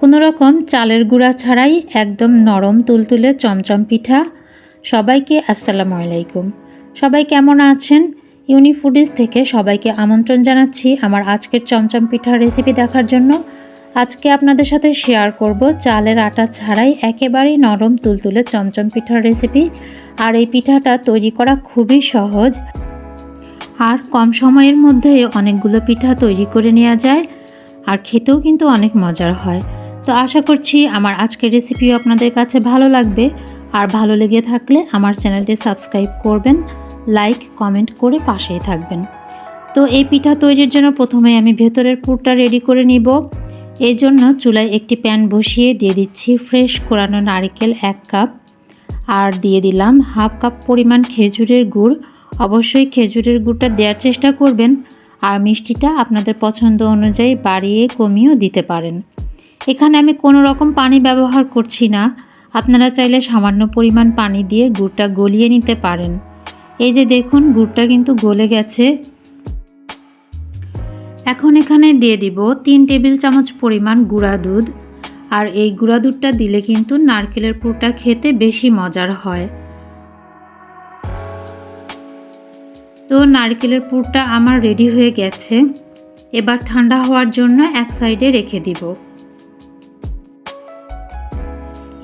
কোনো রকম চালের গুঁড়া ছাড়াই একদম নরম তুলতুলে চমচম পিঠা। সবাইকে আসসালামু আলাইকুম। সবাই কেমন আছেন? ইউনিফুডিস থেকে সবাইকে আমন্ত্রণ জানাচ্ছি আমার আজকের চমচম পিঠার রেসিপি দেখার জন্য। আজকে আপনাদের সাথে শেয়ার করব চালের আটা ছাড়াই একেবারেই নরম তুলতুলে চমচম পিঠার রেসিপি আর এই পিঠাটা তৈরি করা খুবই সহজ। আর কম সময়ের মধ্যে অনেকগুলো পিঠা তৈরি করে নেওয়া যায়। আর খেতেও কিন্তু অনেক মজার হয়। তো আশা করছি আমার আজকের রেসিপিও আপনাদের কাছে ভালো লাগবে। আর ভালো লেগে থাকলে আমার চ্যানেলটি সাবস্ক্রাইব করবেন লাইক কমেন্ট করে পাশেই থাকবেন। তো এই পিঠা তৈরির জন্য প্রথমে আমি ভেতরের পুরটা রেডি করে নিব। এই জন্য চুলায় একটি প্যান বসিয়ে দিয়ে দিচ্ছি ফ্রেশ কোরানো নারকেল এক কাপ আর দিয়ে দিলাম হাফ কাপ পরিমাণ খেজুরের গুড়। অবশ্যই খেজুরের গুড়টা দেওয়ার চেষ্টা করবেন। আর মিষ্টিটা আপনাদের পছন্দ অনুযায়ী বাড়িয়ে কমিয়েও দিতে পারেন। এখানে আমি কোনো রকম পানি ব্যবহার করছি না। আপনারা চাইলে সামান্য পরিমাণ পানি দিয়ে গুড়টা গলিয়ে নিতে পারেন। এই যে দেখুন, গুড়টা কিন্তু গলে গেছে। এখন এখানে দিয়ে দিব তিন টেবিল চামচ পরিমাণ গুঁড়া দুধ। আর এই গুঁড়া দুধটা দিলে কিন্তু নারকেলের পুরটা খেতে বেশি মজার হয়। তো নারকেলের পুরটা আমার রেডি হয়ে গেছে। এবার ঠান্ডা হওয়ার জন্য এক সাইডে রেখে দিব।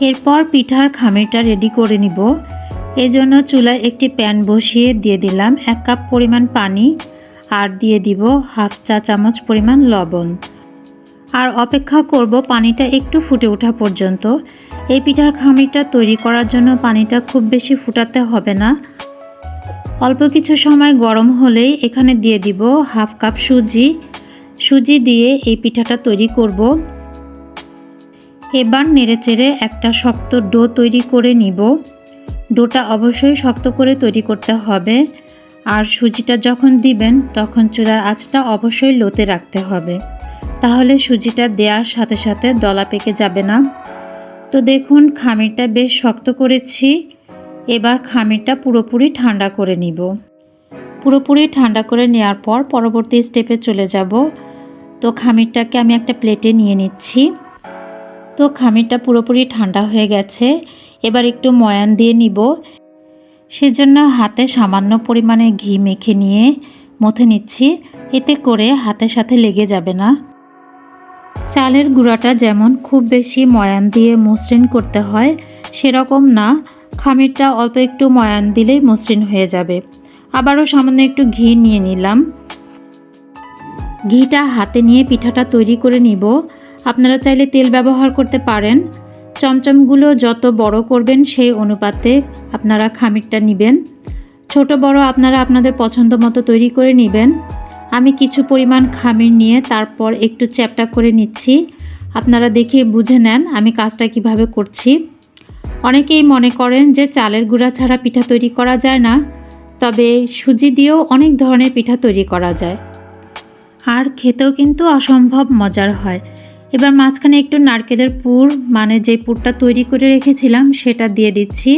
এরপর পিঠার খামিরটা রেডি করে নিব। এজন্য চুলায় একটি প্যান বসিয়ে দিয়ে দিলাম এক কাপ পরিমাণ পানি আর দিয়ে দিব হাফ চা চামচ পরিমাণ লবণ। আর অপেক্ষা করব পানিটা একটু ফুটে ওঠা পর্যন্ত। এই পিঠার খামিরটা তৈরি করার জন্য পানিটা খুব বেশি ফুটাতে হবে না। অল্প কিছু সময় গরম হলেই এখানে দিয়ে দিব হাফ কাপ সুজি। সুজি দিয়ে এই পিঠাটা তৈরি করব। এবার নেড়েচেড়ে একটা শক্ত ডো তৈরি করে নিব। ডোটা অবশ্যই শক্ত করে তৈরি করতে হবে। আর সুজিটা যখন দিবেন, তখন চুলার আঁচটা অবশ্যই লোতে রাখতে হবে। তাহলে সুজিটা দেওয়ার সাথে সাথে দলা পেকে যাবে না। তো দেখুন, খামিরটা বেশ শক্ত করেছি। এবার খামিরটা পুরোপুরি ঠান্ডা করে নিব। পুরোপুরি ঠান্ডা করে নেওয়ার পর পরবর্তী স্টেপে চলে যাব। তো খামিরটাকে আমি একটা প্লেটে নিয়ে নিচ্ছি। তো খামিরটা পুরোপুরি ঠান্ডা হয়ে গেছে। এবার একটু ময়ান দিয়ে নিব। সেজন্য হাতে সামান্য পরিমাণে ঘি মেখে নিয়ে মথে নিচ্ছি। এতে করে হাতের সাথে লেগে যাবে না। চালের গুঁড়াটা যেমন খুব বেশি ময়ান দিয়ে মসৃণ করতে হয়, সেরকম না। খামিরটা অল্প একটু ময়ান দিলেই মসৃণ হয়ে যাবে। আবারও সামান্য একটু ঘি নিয়ে নিলাম। ঘিটা হাতে নিয়ে পিঠাটা তৈরি করে নিব। আপনারা চাইলে তেল ব্যবহার করতে পারেন। চমচমগুলো যত বড় করবেন সেই অনুপাতে আপনারা খামিরটা নেবেন। ছোট, বড় আপনারা আপনাদের পছন্দ মতো তৈরি করে নেবেন। আমি কিছু পরিমাণ খামির নিয়ে তারপর একটু চ্যাপটা করে নিচ্ছি। আপনারা দেখে বুঝে নেন আমি কাজটা কীভাবে করছি। অনেকেই মনে করেন যে চালের গুঁড়া ছাড়া পিঠা তৈরি করা যায় না, তবে সুজি দিয়েও অনেক ধরনের পিঠা তৈরি করা যায়। আর খেতেও কিন্তু অসম্ভব মজার হয়। এবার মাঝখানে একটু নারকেলের পুর মানে যে পুরটা তৈরি করে রেখেছিলাম, সেটা দিয়ে দিচ্ছি।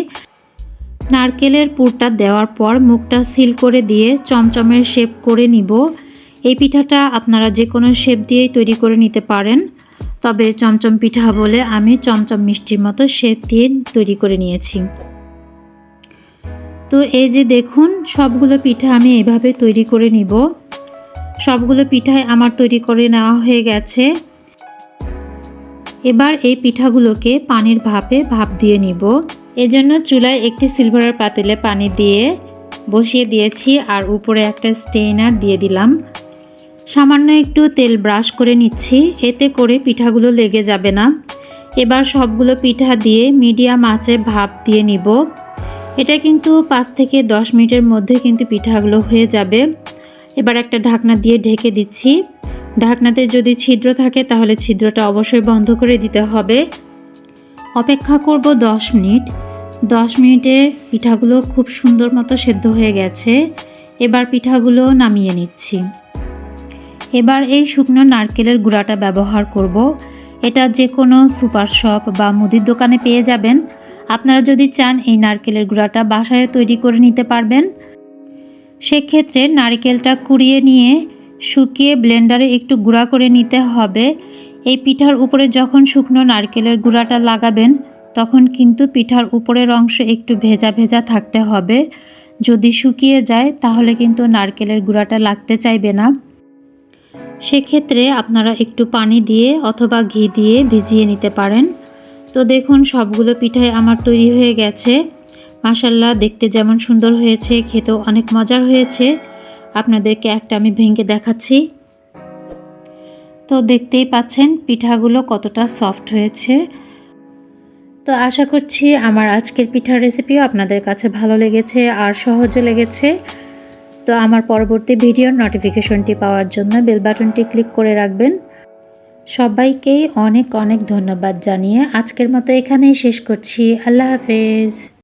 নারকেলের পুরটা দেওয়ার পর মুখটা সিল করে দিয়ে চমচমের শেপ করে নিব। এই পিঠাটা আপনারা যে কোনো শেপ দিয়েই তৈরি করে নিতে পারেন। তবে চমচম পিঠা বলে আমি চমচম মিষ্টির মতো শেপ দিয়ে তৈরি করে নিয়েছি। তো এই যে দেখুন, সবগুলো পিঠা আমি এভাবে তৈরি করে নিব। সবগুলো পিঠায় আমার তৈরি করে নেওয়া হয়ে গেছে। এবার এই পিঠাগুলোকে পানির ভাপে ভাপ দিয়ে নিব। এজন্য চুলায় একটি সিলভারের পাতিলে পানি দিয়ে বসিয়ে দিয়েছি আর উপরে একটা স্টেইনার দিয়ে দিলাম। সামান্য একটু তেল ব্রাশ করে নিচ্ছি, এতে করে পিঠাগুলো লেগে যাবে না। এবার সবগুলো পিঠা দিয়ে মিডিয়াম আঁচে ভাপ দিয়ে নিব। এটা কিন্তু পাঁচ থেকে দশ মিনিটের মধ্যে কিন্তু পিঠাগুলো হয়ে যাবে। এবার একটা ঢাকনা দিয়ে ঢেকে দিচ্ছি। ঢাকনাতে যদি ছিদ্র থাকে, তাহলে ছিদ্রটা অবশ্যই বন্ধ করে দিতে হবে। অপেক্ষা করব দশ মিনিট। দশ মিনিটে পিঠাগুলো খুব সুন্দর মতো সেদ্ধ হয়ে গেছে। এবার পিঠাগুলো নামিয়ে নিচ্ছি। এবার এই শুকনো নারকেলের গুঁড়াটা ব্যবহার করব। এটা যে কোনো সুপার শপ বা মুদির দোকানে পেয়ে যাবেন। আপনারা যদি চান, এই নারকেলের গুঁড়াটা বাসায় তৈরি করে নিতে পারবেন। সেক্ষেত্রে নারকেলটা কুড়িয়ে নিয়ে শুকিয়ে ব্লেন্ডারে একটু গুঁড়া করে নিতে হবে। এই পিঠার উপরে যখন শুকনো নারকেলের গুঁড়াটা লাগাবেন, তখন কিন্তু পিঠার উপরের অংশ একটু ভেজা ভেজা থাকতে হবে। যদি শুকিয়ে যায়, তাহলে কিন্তু নারকেলের গুঁড়াটা লাগতে চাইবে না। সেক্ষেত্রে আপনারা একটু পানি দিয়ে অথবা ঘি দিয়ে ভিজিয়ে নিতে পারেন। তো দেখুন, সবগুলো পিঠাই আমার তৈরি হয়ে গেছে। মাসাল্লাহ দেখতে যেমন সুন্দর হয়েছে, খেতেও অনেক মজার হয়েছে। আপনাদেরকে একটা আমি ভেঙে দেখাচ্ছি। তো দেখতেই পাচ্ছেন পিঠাগুলো কতটা সফট হয়েছে। তো আশা করছি আমার আজকের পিঠার রেসিপিও আপনাদের কাছে ভালো লেগেছে আর সহজও লেগেছে। তো আমার পরবর্তী ভিডিওর নোটিফিকেশনটি পাওয়ার জন্য বেল বাটনটি ক্লিক করে রাখবেন। সবাইকেই অনেক অনেক ধন্যবাদ জানিয়ে আজকের মতো এখানেই শেষ করছি। আল্লাহ হাফেজ।